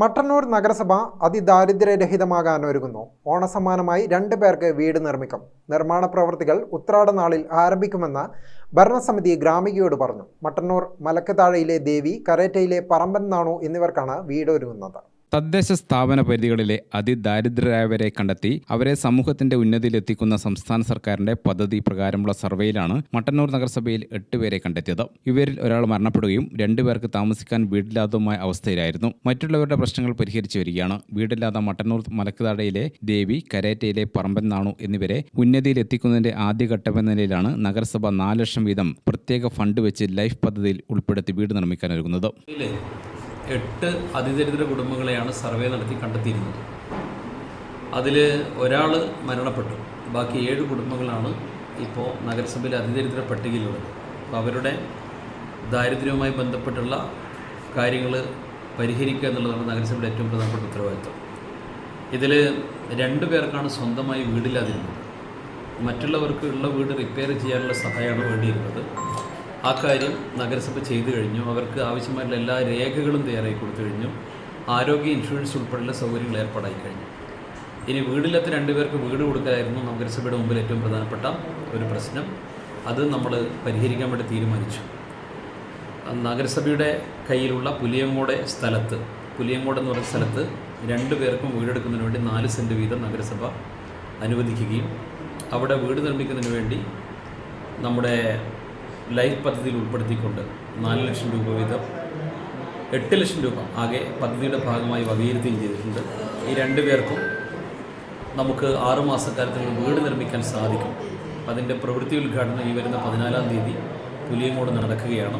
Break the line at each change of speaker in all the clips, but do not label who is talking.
മട്ടന്നൂർ നഗരസഭ അതിദാരിദ്ര്യരഹിതമാകാൻ ഒരുങ്ങുന്നു ഓണസമ്മാനമായി രണ്ട് പേർക്ക് വീട് നിർമ്മിക്കും. നിർമ്മാണ പ്രവൃത്തികൾ ഉത്രാട നാളിൽ ആരംഭിക്കുമെന്ന് ഭരണസമിതി ഗ്രാമികയോട് പറഞ്ഞു. മട്ടന്നൂർ മലക്കത്താഴയിലെ ദേവി കരേറ്റയിലെ പറമ്പൻ നാണു എന്നിവർക്കാണ് വീട് ഒരുങ്ങുന്നത്
തദ്ദേശ സ്ഥാപന പരിധികളിലെ അതിദാരിദ്ര്യരായവരെ കണ്ടെത്തി അവരെ സമൂഹത്തിന്റെ ഉന്നതിയിലെത്തിക്കുന്ന സംസ്ഥാന സർക്കാരിന്റെ പദ്ധതി പ്രകാരമുള്ള സർവേയിലാണ് മട്ടന്നൂർ നഗരസഭയിൽ എട്ടുപേരെ കണ്ടെത്തിയത്. ഇവരിൽ ഒരാൾ മരണപ്പെടുകയും രണ്ടുപേർക്ക് താമസിക്കാൻ വീടില്ലാത്തതുമായ അവസ്ഥയിലായിരുന്നു. മറ്റുള്ളവരുടെ പ്രശ്നങ്ങൾ പരിഹരിച്ചു വരികയാണ്. വീടില്ലാത്ത മട്ടന്നൂർ മലക്കുതാടയിലെ ദേവി കരേറ്റയിലെ പറമ്പൻ നാണു എന്നിവരെ ഉന്നതിയിലെത്തിക്കുന്നതിന്റെ ആദ്യഘട്ടമെന്ന നിലയിലാണ് നഗരസഭ നാല് ലക്ഷം വീതം പ്രത്യേക ഫണ്ട് വെച്ച് ലൈഫ് പദ്ധതിയിൽ ഉൾപ്പെടുത്തി വീട് നിർമ്മിക്കാൻ ഒരുങ്ങുന്നത്.
എട്ട് അതിദരിദ്ര കുടുംബങ്ങളെയാണ് സർവേ നടത്തി കണ്ടെത്തിയിരുന്നത്. അതിൽ ഒരാൾ മരണപ്പെട്ടു. ബാക്കി ഏഴ് കുടുംബങ്ങളാണ് ഇപ്പോൾ നഗരസഭയിലെ അതിദരിദ്ര പട്ടികയിലുള്ളത്. അപ്പോൾ അവരുടെ ദാരിദ്ര്യവുമായി ബന്ധപ്പെട്ടുള്ള കാര്യങ്ങൾ പരിഹരിക്കുക എന്നുള്ളതാണ് നഗരസഭയുടെ ഏറ്റവും പ്രധാനപ്പെട്ട ഉത്തരവാദിത്വം. ഇതിൽ രണ്ടു പേർക്കാണ് സ്വന്തമായി വീടില്ലാതിരുന്നത്. മറ്റുള്ളവർക്ക് ഉള്ള വീട് റിപ്പയർ ചെയ്യാനുള്ള സഹായമാണ് വേണ്ടിയിരുന്നത്. ആ കാര്യം നഗരസഭ ചെയ്തു കഴിഞ്ഞു. അവർക്ക് ആവശ്യമായിട്ടുള്ള എല്ലാ രേഖകളും തയ്യാറാക്കി കൊടുത്തു കഴിഞ്ഞു. ആരോഗ്യ ഇൻഷുറൻസ് ഉൾപ്പെടെയുള്ള സൗകര്യങ്ങൾ ഏർപ്പാടായി കഴിഞ്ഞു. ഇനി വീടില്ലാത്ത രണ്ടുപേർക്ക് വീട് കൊടുക്കലായിരുന്നു നഗരസഭയുടെ മുമ്പിൽ ഏറ്റവും പ്രധാനപ്പെട്ട ഒരു പ്രശ്നം. അത് നമ്മൾ പരിഹരിക്കാൻ വേണ്ടി തീരുമാനിച്ചു. നഗരസഭയുടെ കയ്യിലുള്ള പുലിയങ്ങോട് സ്ഥലത്ത് പുലിയങ്ങോട് എന്ന് സ്ഥലത്ത് രണ്ടു പേർക്കും വീടെടുക്കുന്നതിന് വേണ്ടി നാല് സെന്റ് വീതം നഗരസഭ അനുവദിക്കുകയും അവിടെ വീട് നിർമ്മിക്കുന്നതിന് വേണ്ടി നമ്മുടെ ലൈഫ് പദ്ധതിയിൽ ഉൾപ്പെടുത്തിക്കൊണ്ട് നാല് ലക്ഷം രൂപ വീതം എട്ട് ലക്ഷം രൂപ ആകെ പദ്ധതിയുടെ ഭാഗമായി വകയിരുത്തുകയും ചെയ്തിട്ടുണ്ട്. ഈ രണ്ടു പേർക്കും നമുക്ക് ആറു മാസക്കാലത്തിനുള്ളിൽ വീട് നിർമ്മിക്കാൻ സാധിക്കും. അതിന്റെ പ്രവൃത്തി ഉദ്ഘാടനം ഈ വരുന്ന പതിനാലാം തീയതി പുലിയങ്ങോട് നടക്കുകയാണ്.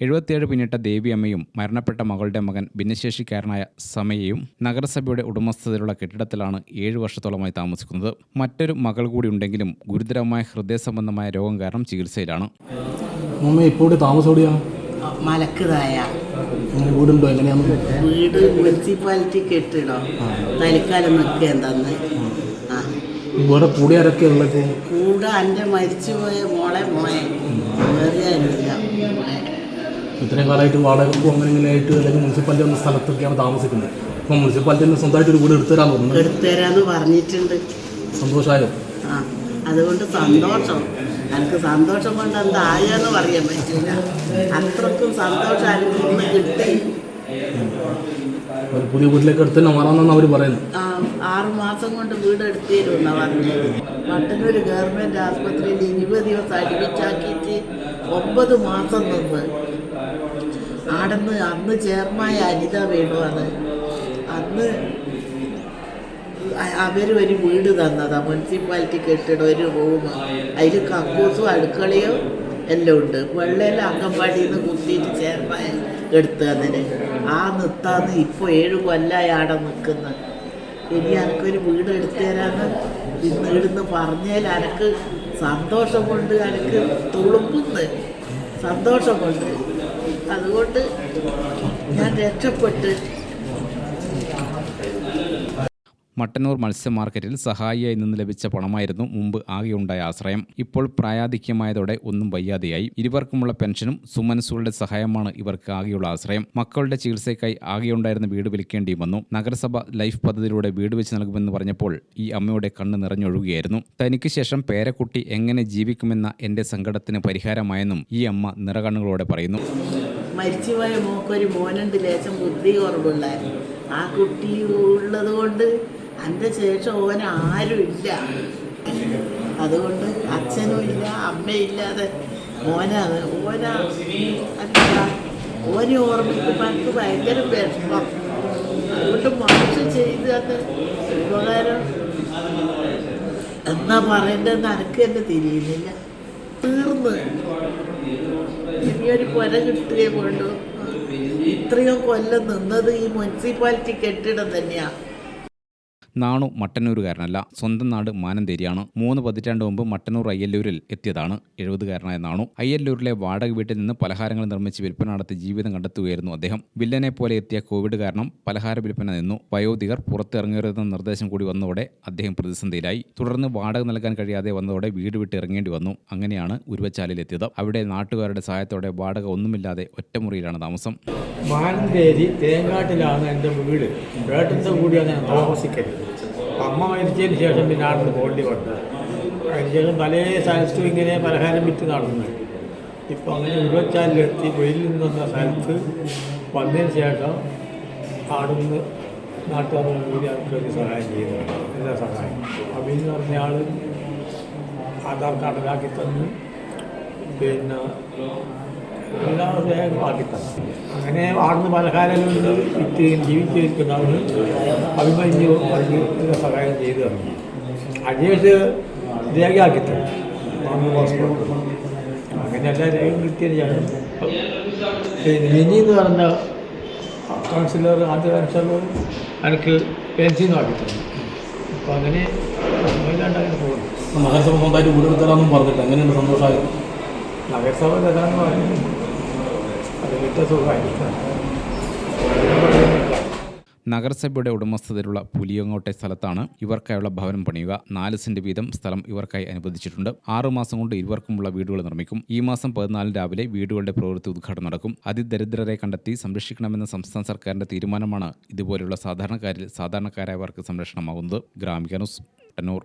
എഴുപത്തിയേഴ് പിന്നിട്ട ദേവിയമ്മയും മരണപ്പെട്ട മകളുടെ മകൻ ഭിന്നശേഷിക്കാരനായ സമയയും നഗരസഭയുടെ ഉടമസ്ഥതയിലുള്ള കെട്ടിടത്തിലാണ് ഏഴു വർഷത്തോളമായി താമസിക്കുന്നത്. മറ്റൊരു മകൾ കൂടി ഉണ്ടെങ്കിലും ഗുരുതരമായ ഹൃദയ സംബന്ധമായ രോഗം കാരണം ചികിത്സയിലാണ്.
മലക്കുതായ
വീടുണ്ടോ? എങ്ങനെയാണ്?
വീട് മുനിസിപ്പാലിറ്റി കെട്ടിടോ. തൽക്കാലം നിൽക്കുക തന്ന് ആ.
വേറെ കൂടെ ആരൊക്കെ ഉള്ളത്? ഇപ്പോൾ
കൂടെ എന്റെ മരിച്ചുപോയ മോളെ മോളെ. വേറെ ആരുമില്ല.
ഇത്രയും കാലമായിട്ട് വാടകക്കും അങ്ങനെ ഇങ്ങനെ ആയിട്ട് അല്ലെങ്കിൽ മുനിസിപ്പാലിറ്റി എന്ന സ്ഥലത്തൊക്കെയാണ് താമസിക്കുന്നത്. അപ്പോൾ മുനിസിപ്പാലിറ്റി തന്നെ സ്വന്തമായിട്ട് ഒരു വീട് എടുത്തു തരാൻ തോന്നുന്നു
എടുത്തുതരാന്ന് പറഞ്ഞിട്ടുണ്ട്.
സന്തോഷമായോ?
ആ അതുകൊണ്ട് സന്തോഷം. എനിക്ക് സന്തോഷം കൊണ്ട് എന്തായെന്ന് പറയാൻ പറ്റില്ല. അത്രക്കും സന്തോഷം അനുഭവം ഇന്ന് കിട്ടി.
ഒരു പുതിയ വീട്ടിലേക്ക് എടുത്ത് മാറാമെന്നാണ് അവർ പറയുന്നത്.
ആറ് മാസം കൊണ്ട് വീട് എടുത്തിരുന്ന പറഞ്ഞു മട്ടന്നൂർ ഗവൺമെന്റ് ആസ്പത്രിയിൽ ഇരുപത് ദിവസം അഡ്മിറ്റാക്കിയിട്ട് ഒമ്പത് മാസം നിന്ന് ആടന്ന് അന്ന് ചേർമായ അനിത വേണുവാണ്. അന്ന് അവർ ഒരു വീട് തന്നതാ. മുനിസിപ്പാലിറ്റി കെട്ടിട ഒരു റൂം. അതിൽ കക്കൂസും അടുക്കളയും എല്ലാം ഉണ്ട്. വെള്ളയെല്ലാം അംഗൻവാടിയിൽ നിന്ന് കുത്തിയിട്ട് ചേർമായ എടുത്തു അതിന് ആ നിത്താന്ന് ഇപ്പോൾ ഏഴ് കൊല്ലമായി ആടെ നിൽക്കുന്ന ഇനി എനിക്കൊരു വീട് എടുത്തു തരാന്ന് ഇന്ന് ഇവിടുന്ന് പറഞ്ഞാൽ സന്തോഷം കൊണ്ട് എനിക്ക് തുളുമ്പുന്ന് സന്തോഷം കൊണ്ട് അതുകൊണ്ട് ഞാൻ രക്ഷപ്പെട്ട്
മട്ടന്നൂർ മത്സ്യ മാർക്കറ്റിൽ സഹായിയായി നിന്ന് ലഭിച്ച പണമായിരുന്നു മുമ്പ് ആകെയുണ്ടായ ആശ്രയം. ഇപ്പോൾ പ്രായാധിക്യമായതോടെ ഒന്നും വയ്യാതെയായി. ഇരുവർക്കുമുള്ള പെൻഷനും സുമനസുകളുടെ സഹായമാണ് ഇവർക്ക് ആകെയുള്ള ആശ്രയം. മക്കളുടെ ചികിത്സയ്ക്കായി ആകെയുണ്ടായിരുന്ന വീട് വിൽക്കേണ്ടിയും വന്നു. നഗരസഭ ലൈഫ് പദ്ധതിയിലൂടെ വീട് വെച്ച് നൽകുമെന്ന് പറഞ്ഞപ്പോൾ ഈ അമ്മയുടെ കണ്ണ് നിറഞ്ഞൊഴുകുകയായിരുന്നു തനിക്ക് ശേഷം പേരക്കുട്ടി എങ്ങനെ ജീവിക്കുമെന്ന എന്റെ സങ്കടത്തിന് പരിഹാരമായെന്നും ഈ അമ്മ നിറകണ്ണുകളോടെ പറയുന്നു.
മരിച്ചുപോയ മോക്കൊരു മോനുണ്ട് ലേശം ബുദ്ധി കുറവുണ്ടായിരുന്നു. ആ കുട്ടി ഉള്ളത് കൊണ്ട് എന്റെ ശേഷം ഓൻ ആരുമില്ല അതുകൊണ്ട് അച്ഛനും ഇല്ല അമ്മയില്ലാതെ മോനാണ് ഓനാ എന്താ ഓനെ ഓർമ്മിക്കുമ്പോൾ ഭയങ്കര വിഷമം. അതുകൊണ്ട് മനസ്സ് ചെയ്ത് അത് ഉപകാരം. എന്നാ പറയേണ്ടതെന്ന് എനിക്ക് തന്നെ തിരിയുന്നില്ല. തീർന്ന്. ഇനിയൊരു കൊല കിട്ടുകയും വേണ്ടു ഇത്രയും കൊല്ലം നിന്നത് ഈ മുനിസിപ്പാലിറ്റി കെട്ടിടം തന്നെയാണ്
നാണു മട്ടന്നൂരുകാരനല്ല സ്വന്തം നാട് മാനന്തേരിയാണ്. മൂന്ന് പതിറ്റാണ്ട് മുമ്പ് മട്ടന്നൂർ അയ്യല്ലൂരിൽ എത്തിയതാണ് എഴുപതുകാരനായ നാണു. അയ്യല്ലൂരിലെ വാടക വീട്ടിൽ നിന്ന് പലഹാരങ്ങൾ നിർമ്മിച്ച് വിൽപ്പന നടത്തി ജീവിതം കണ്ടെത്തുകയായിരുന്നു അദ്ദേഹം. വില്ലനെ പോലെ എത്തിയ കോവിഡ് കാരണം പലഹാര വിൽപ്പന നിന്നു. വയോധികർ പുറത്തിറങ്ങരുതെന്ന നിർദ്ദേശം കൂടി വന്നതോടെ അദ്ദേഹം പ്രതിസന്ധിയിലായി. തുടർന്ന് വാടക നൽകാൻ കഴിയാതെ വന്നതോടെ വീട് വിട്ട് ഇറങ്ങേണ്ടി വന്നു. അങ്ങനെയാണ് ഉരുവച്ചാലിലെത്തിയത് അവിടെ നാട്ടുകാരുടെ സഹായത്തോടെ വാടക ഒന്നുമില്ലാതെ ഒറ്റമുറിയിലാണ് താമസം.
മാനന്തേരി തേങ്ങാട്ടിലാണ് എന്റെ വീട്. കൂടിയാണ് ഞാൻ അമ്മ മരിച്ചതിന് ശേഷം പിന്നെ ആടുന്ന് പോകേണ്ടി വന്നത് അതിന് ശേഷം പല സ്ഥലത്തും ഇങ്ങനെ പലഹാരം വിറ്റ് നടന്നു. ഇപ്പോൾ അങ്ങനെ വെയിൽ നിന്ന സ്ഥലത്ത് വന്നതിന് ശേഷം ആടുന്ന് നാട്ടുകാരോട് കൂടി ആൾക്കാർക്ക് സഹായം ചെയ്യുന്നുണ്ട് എല്ലാ സഹായം അബിന്ന് പറഞ്ഞ ആൾ ആധാർ കാർഡിലാക്കി തന്നു. പിന്നെ എല്ലാ തന്നു അങ്ങനെ ആടുന്ന് പലഹാരങ്ങളിൽ വിറ്റ് ജീവിച്ചിരിക്കുന്നവന് അഭിമന്യു പറഞ്ഞ് സഹായം ചെയ്തു തന്നു അജേഷ് രേഖയാക്കി തന്നു അങ്ങനെ എല്ലാ രേഖയും കിട്ടിയതിന് ശേഷം മിനി എന്ന് പറഞ്ഞ കൗൺസിലർ ആദ്യ കൗൺസിലർ എനിക്ക് പെൻസിൽ ആക്കി തന്നു അപ്പോൾ അങ്ങനെ അങ്ങനെ പോകുന്നു.
നഗരസഭ സ്വന്തമായിട്ട് വീടെടുത്തരാന്നും പറഞ്ഞിട്ട് എങ്ങനെയുണ്ട് സന്തോഷമായി
നഗരസഭ തരാന്ന് പറയുന്നു
നഗരസഭയുടെ ഉടമസ്ഥതയിലുള്ള പുലിയങ്ങോട്ടെ സ്ഥലത്താണ് ഇവർക്കായുള്ള ഭവനം പണിയുക. നാല് സെന്റ് വീതം സ്ഥലം ഇവർക്കായി അനുവദിച്ചിട്ടുണ്ട്. ആറു മാസം കൊണ്ട് ഇരുവർക്കുമുള്ള വീടുകൾ നിർമ്മിക്കും. ഈ മാസം പതിനാലിന് രാവിലെ വീടുകളുടെ പ്രവൃത്തി ഉദ്ഘാടനം നടക്കും. അതിദരിദ്രരെ കണ്ടെത്തി സംരക്ഷിക്കണമെന്ന സംസ്ഥാന സർക്കാരിന്റെ തീരുമാനമാണ് ഇതുപോലെയുള്ള സാധാരണക്കാരിൽ സാധാരണക്കാരായവർക്ക് സംരക്ഷണമാകുന്നത്. ഗ്രാമിക ന്യൂസ് കണ്ണൂർ.